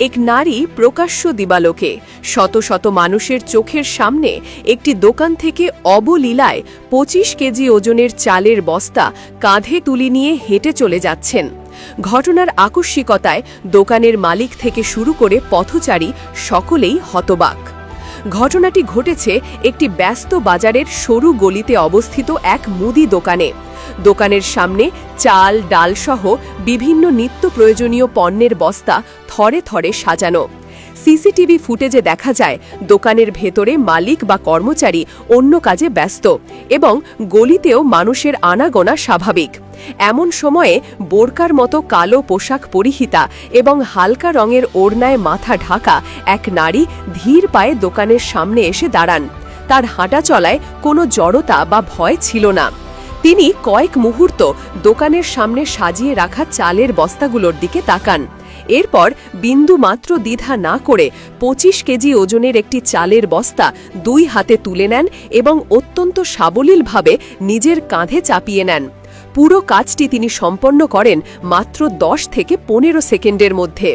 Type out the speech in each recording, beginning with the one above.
এক নারী প্রকাশ্য দিবালোকে। শত শত মানুষের চোখের সামনে একটি দোকান থেকে অবলীলায় পঁচিশ কেজি ওজনের চালের বস্তা কাঁধে তুলি নিয়ে হেঁটে চলে যাচ্ছেন। ঘটনার আকস্মিকতায় দোকানের মালিক থেকে শুরু করে পথচারী সকলেই হতবাক। ঘটনাটি ঘটেছে একটি ব্যস্ত বাজারের সরু গলিতে অবস্থিত এক মুদি দোকানে। দোকানের সামনে চাল, ডালসহ বিভিন্ন নিত্য প্রয়োজনীয় পণ্যের বস্তা থরে থরে সাজানো। সিসিটিভি ফুটেজে দেখা যায়, দোকানের ভেতরে মালিক বা কর্মচারী অন্য কাজে ব্যস্ত এবং গলিতেও মানুষের আনাগোনা স্বাভাবিক। এমন সময়ে বোরকার মতো কালো পোশাক পরিহিতা এবং হালকা রঙের ওড়নায় মাথা ঢাকা এক নারী ধীর পায়ে দোকানের সামনে এসে দাঁড়ান। তার হাঁটা চলায় কোনো জড়তা বা ভয় ছিল না। তিনি কয়েক মুহূর্ত দোকানের সামনে সাজিয়ে রাখা চালের বস্তাগুলোর দিকে তাকান। এরপর বিন্দু মাত্র দ্বিধা না করে পঁচিশ কেজি ওজনের একটি চালের বস্তা দুই হাতে তুলে নেন এবং অত্যন্ত সাবলীলভাবে নিজের কাঁধে চাপিয়ে নেন। পুরো কাজটি তিনি সম্পন্ন করেন মাত্র দশ থেকে পনেরো সেকেন্ডের মধ্যে।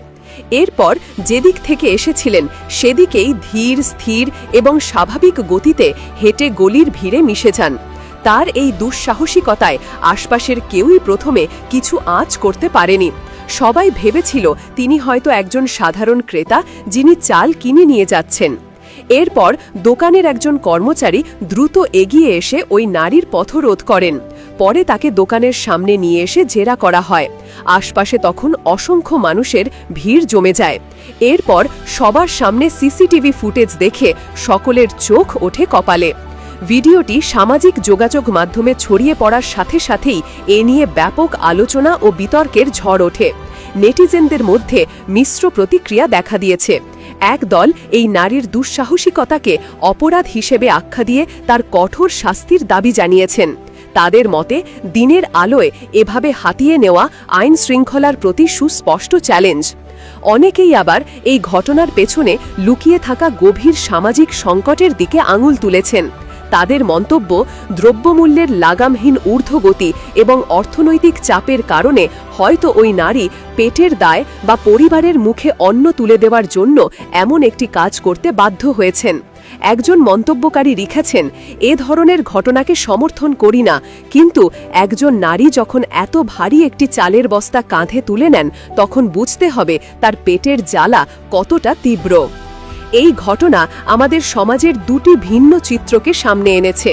এরপর যেদিক থেকে এসেছিলেন, সেদিকেই ধীর, স্থির এবং স্বাভাবিক গতিতে হেঁটে গলির ভিড়ে মিশে যান। তার এই দুঃসাহসিকতায় আশপাশের কেউই প্রথমে কিছু আঁচ করতে পারেনি। সবাই ভেবেছিল তিনি হয়তো একজন সাধারণ ক্রেতা যিনি চাল কিনে নিয়ে যাচ্ছেন। এরপর দোকানের একজন কর্মচারী দ্রুত এগিয়ে এসে ওই নারীর পথরোধ করেন। পরে তাকে দোকানের সামনে নিয়ে এসে জেরা করা হয়। আশপাশে তখন অসংখ্য মানুষের ভিড় জমে যায়। এরপর সবার সামনে সিসিটিভি ফুটেজ দেখে সকলের চোখ ওঠে কপালে। ভিডিওটি সামাজিক যোগাযোগ মাধ্যমে ছড়িয়ে পড়ার সাথে সাথেই এ নিয়ে ব্যাপক আলোচনা ও বিতর্কের ঝড় ওঠে। নেটিজেনদের মধ্যে মিশ্র প্রতিক্রিয়া দেখা দিয়েছে। এক দল এই নারীর দুঃসাহসিকতাকে অপরাধ হিসেবে আখ্যা দিয়ে তার কঠোর শাস্তির দাবি জানিয়েছেন। তাদের মতে, দিনের আলোয় এভাবে হাতিয়ে নেওয়া আইন শৃঙ্খলার প্রতি সুস্পষ্ট চ্যালেঞ্জ। অনেকেই আবার এই ঘটনার পেছনে লুকিয়ে থাকা গভীর সামাজিক সংকটের দিকে আঙুল তুলেছেন। তাদের মন্তব্য দ্রব্যমূল্যের লাগামহীন ঊর্ধ্বগতি এবং অর্থনৈতিক চাপের কারণে হয়তো ওই নারী পেটের দায় বা পরিবারের মুখে অন্ন তুলে দেওয়ার জন্য এমন একটি কাজ করতে বাধ্য হয়েছেন। একজন মন্তব্যকারী লিখেছেন, এ ধরনের ঘটনাকে সমর্থন করি না, কিন্তু একজন নারী যখন এত ভারী একটি চালের বস্তা কাঁধে তুলে নেন, তখন বুঝতে হবে তার পেটের জ্বালা কতটা তীব্র। এই ঘটনা আমাদের সমাজের দুটি ভিন্ন চিত্রকে সামনে এনেছে।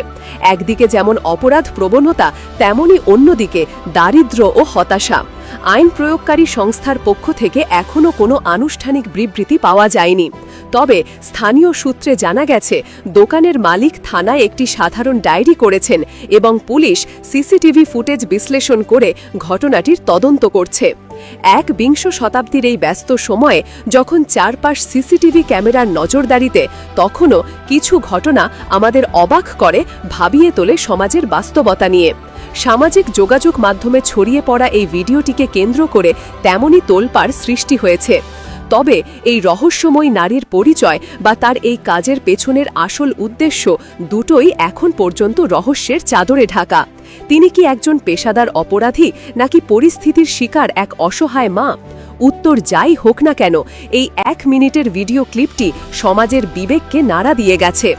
একদিকে যেমন অপরাধ প্রবণতা তেমনই অন্যদিকে দারিদ্র ও হতাশা। আইন প্রয়োগকারী সংস্থার পক্ষ থেকে এখনও কোনো আনুষ্ঠানিক বিবৃতি পাওয়া যায়নি। তবে স্থানীয় সূত্রে জানা গেছে, দোকানের মালিক থানায় একটি সাধারণ ডায়েরি করেছেন এবং পুলিশ সিসিটিভি ফুটেজ বিশ্লেষণ করে ঘটনাটির তদন্ত করছে। এক বিংশ শতাব্দীর এই ব্যস্ত সময়ে যখন চারপাশ সিসিটিভি ক্যামেরার নজরদারিতে, তখনও কিছু ঘটনা আমাদের অবাক করে, ভাবিয়ে তোলে সমাজের বাস্তবতা নিয়ে। সামাজিক যোগাযোগ মাধ্যমে ছড়িয়ে পড়া এই ভিডিওটিকে কেন্দ্র করে তেমনই তোলপাড় সৃষ্টি হয়েছে। তবে এই রহস্যময় নারীর পরিচয় বা তার এই কাজের পেছনের আসল উদ্দেশ্য দুটোই এখন পর্যন্ত রহস্যের চাদরে ঢাকা। তিনি কি একজন পেশাদার অপরাধী নাকি পরিস্থিতির শিকার এক অসহায় মা? উত্তর যাই হোক না কেন, এই এক মিনিটের ভিডিও ক্লিপটি সমাজের বিবেককে নাড়া দিয়ে গেছে।